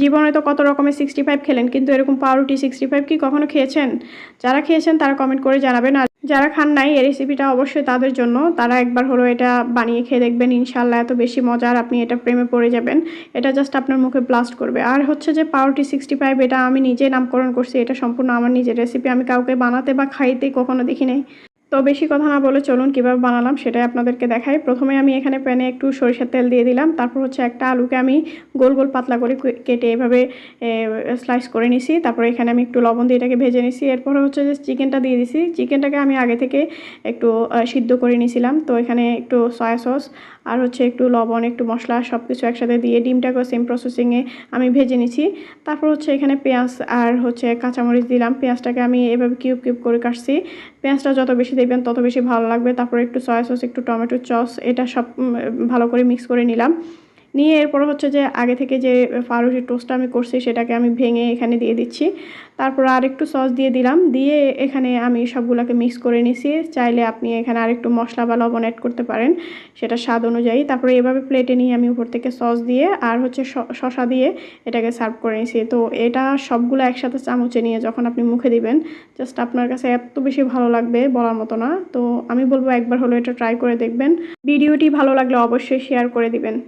জীবনে তো কত রকমের সিক্সটি ফাইভ খেলেন, কিন্তু এরকম পাউরুটি সিক্সটি ফাইভ কি কখনো খেয়েছেন? যারা খেয়েছেন তারা কমেন্ট করে জানাবেন, আর যারা খান নাই এই রেসিপিটা অবশ্যই তাদের জন্য। তারা একবার হলো এটা বানিয়ে খেয়ে দেখবেন ইনশাল্লাহ এত বেশি মজার আপনি এটা প্রেমে পড়ে যাবেন। এটা জাস্ট আপনার মুখে ব্লাস্ট করবে। আর হচ্ছে যে পাউরুটি সিক্সটি ফাইভ এটা আমি নিজে নামকরণ করছি, এটা সম্পূর্ণ আমার নিজের রেসিপি আমি কাউকে বানাতে বা খাইতে কখনো দেখি নাই। তো বেশি কথা না বলে চলুন কীভাবে বানালাম সেটাই আপনাদেরকে দেখাই। প্রথমে আমি এখানে প্যানে একটু সরিষার তেল দিয়ে দিলাম, তারপর হচ্ছে একটা আলুকে আমি গোল গোল পাতলা করে কেটে এভাবে স্লাইস করে নিছি, তারপর এখানে আমি একটু লবণ দিয়ে এটাকে ভেজে নিছি। এরপর হচ্ছে যে চিকেনটা দিয়ে দিছি। চিকেনটাকে আমি আগে থেকে একটু সিদ্ধ করে নিয়েছিলাম তো এখানে একটু সয়া সস আর হচ্ছে একটু লবণ, একটু মশলা সব কিছু একসাথে দিয়ে ডিমটাকেও সেম প্রসেসিংয়ে আমি ভেজে নিছি। তারপর হচ্ছে এখানে পেঁয়াজ আর হচ্ছে কাঁচামরিচ দিলাম। পেঁয়াজটাকে আমি এভাবে কিউব কিউব করে কাটছি। পেঁয়াজটা যত বেশি দেবেন তত বেশি ভালো লাগবে। তারপরে একটু সয়া সস একটু টমেটো সস এটা সব ভালো করে মিক্স করে নিলাম। নিয়ে এরপর হচ্ছে যে আগে থেকে যে ফারুটির টোস্টটা আমি করছি সেটাকে আমি ভেঙে এখানে দিয়ে দিচ্ছি। তারপর আর একটু সস দিয়ে দিলাম। দিয়ে এখানে আমি সবগুলোকে মিক্স করে নিছি। চাইলে আপনি এখানে আরেকটু মশলা বা লবণ অ্যাড করতে পারেন, সেটা স্বাদ অনুযায়ী। তারপরে এভাবে প্লেটে নিয়ে আমি উপর থেকে সস দিয়ে আর হচ্ছে শ- শসা দিয়ে এটাকে সার্ভ করে নিয়েছি তো এটা সবগুলো একসাথে চামচে নিয়ে যখন আপনি মুখে দিবেন জাস্ট আপনার কাছে এত বেশি ভালো লাগবে বলার মতো না। তো আমি বলব একবার হলো এটা ট্রাই করে দেখবেন। ভিডিওটি ভালো লাগলে অবশ্যই শেয়ার করে দিবেন।